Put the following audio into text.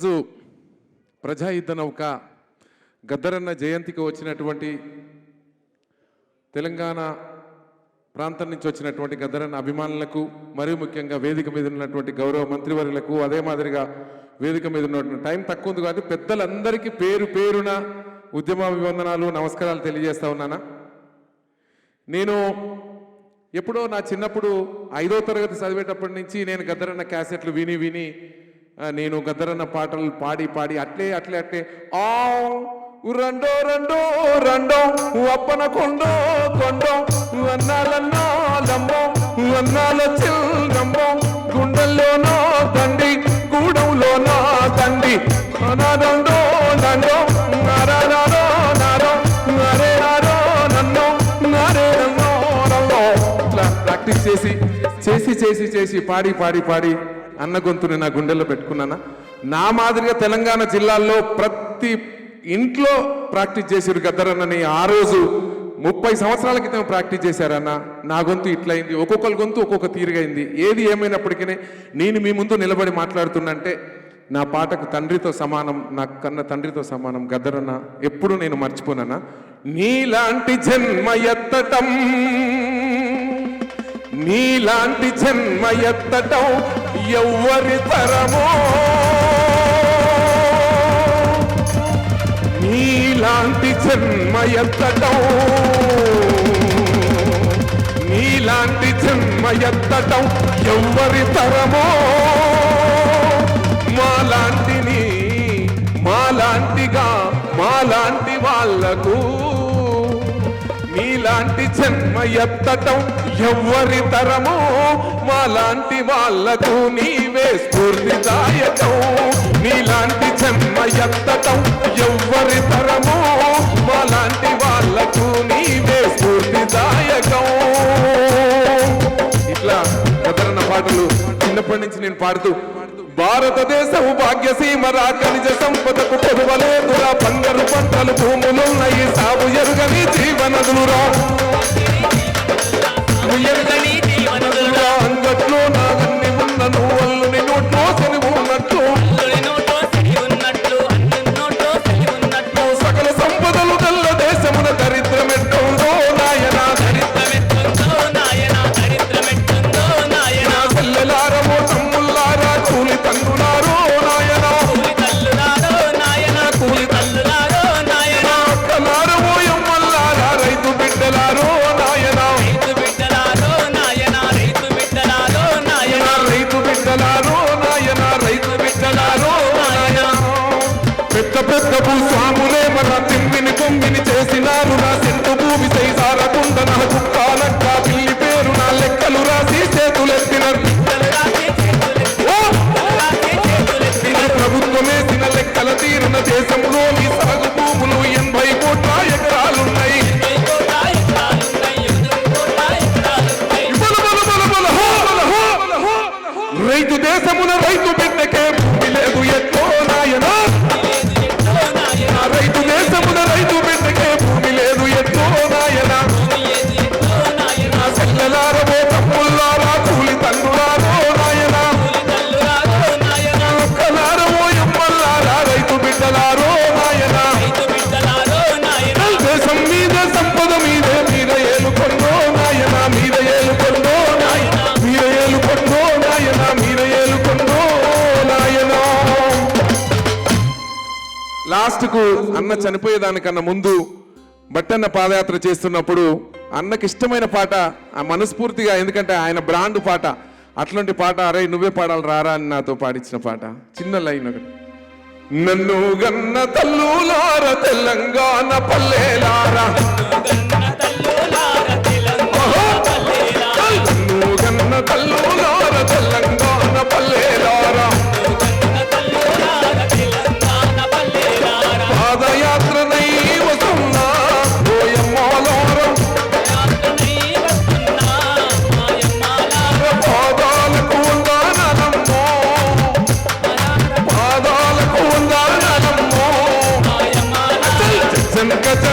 రోజు ప్రజాయుద్ధ నౌక గద్దరన్న జయంతికి వచ్చినటువంటి తెలంగాణ ప్రాంతం నుంచి వచ్చినటువంటి గద్దరన్న అభిమానులకు మరియు ముఖ్యంగా వేదిక మీద ఉన్నటువంటి గౌరవ మంత్రివర్యులకు అదే మాదిరిగా వేదిక మీద ఉన్నటువంటి టైం తక్కువ ఉంది కాబట్టి పెద్దలందరికీ పేరు పేరున ఉద్యమ అభివందనాలు నమస్కారాలు తెలియజేస్తా ఉన్నానా? నేను ఎప్పుడో నా చిన్నప్పుడు ఐదో తరగతి చదివేటప్పటి నుంచి నేను గద్దరన్న క్యాసెట్లు విని విని నేను గదరన్న పాటలు పాడి పాడి అట్లే అట్లే అట్లే. ఆ రెండో రెండో రెండో అప్పన కొండో కొండో అన్నాలన్నో లంబో అన్నాల చిల్లంబో గుండెల్లోనో తండి గూడంలోనో తండి అనాదండో నండో నారానారో నారో నరే నారో నన్నో నరే నన్నో నన్నో ప్రాక్టీస్ చేసి చేసి చేసి చేసి పాడి పాడి పాడి. అన్న గొంతుని నా గుండెల్లో పెట్టుకున్నానా? నా మాదిరిగా తెలంగాణ జిల్లాల్లో ప్రతి ఇంట్లో ప్రాక్టీస్ చేసారు గద్దరన్నని ఆ రోజు ముప్పై సంవత్సరాల క్రితం ప్రాక్టీస్ చేశారన్న. నా గొంతు ఇట్లయింది ఒక్కొక్కరి గొంతు ఒక్కొక్క తీరుగైంది ఏది ఏమైనప్పటికీ నేను మీ ముందు నిలబడి మాట్లాడుతున్నంటే నా పాటకు తండ్రితో సమానం నా కన్న తండ్రితో సమానం గద్దరన్న. ఎప్పుడు నేను మర్చిపోనన్నా. నీలాంటి జన్మ ఎత్తటం నీలాంటి జన్మ ఎత్తటం ఎవ్వరి తరమో. నీలాంటి జన్మ ఎత్తటం. నీలాంటి జన్మ ఎత్తటం ఎవ్వరి తరమో. జన్మ ఎత్తటం ఎవ్వరి తరమో? మాలాంటి వాళ్ళకు నీవే స్ఫూర్తిదాయకం. నీలాంటి జన్మ ఎత్తటం ఎవ్వరి తరమో? మాలాంటి వాళ్ళకు నీవే స్ఫూర్తిదాయకం. ఇట్లా కదరన్న పాటలు చిన్నప్పటి నుంచి నేను పాడుతూ భారతదేశము భాగ్యసీమ రాకనిజ సంపదకు కొడువలేదురా బంగారు పంటలు భూములున్నాయి సాగు ఎరుగని జీవనదులురా. చేసినారు నా సెంటు భూమి సైసారకుండ నా కుక్కాలక్క పిల్లి పేరు నా లెక్కలు రాసి చేతులెత్తినారు ప్రభుత్వమేసిన లెక్కల తీరున దేశంలోని సాగు భూములు ఎనభై కోట్ల ఎకరాలున్నాయి రైతు దేశమున రైతు లాస్ట్కు అన్న చనిపోయేదానికన్నా ముందు బట్టన్న పాదయాత్ర చేస్తున్నప్పుడు అన్నకి ఇష్టమైన పాట ఆ మనస్ఫూర్తిగా ఎందుకంటే ఆయన బ్రాండ్ పాట. అట్లాంటి పాట అరే నువ్వే పాడాలి రారా అని నాతో పాడించిన పాట. చిన్న లైన్ ఒకటి. నన్ను గన్న తల్లులార తెలంగాణ పల్లెలారా Sen kaç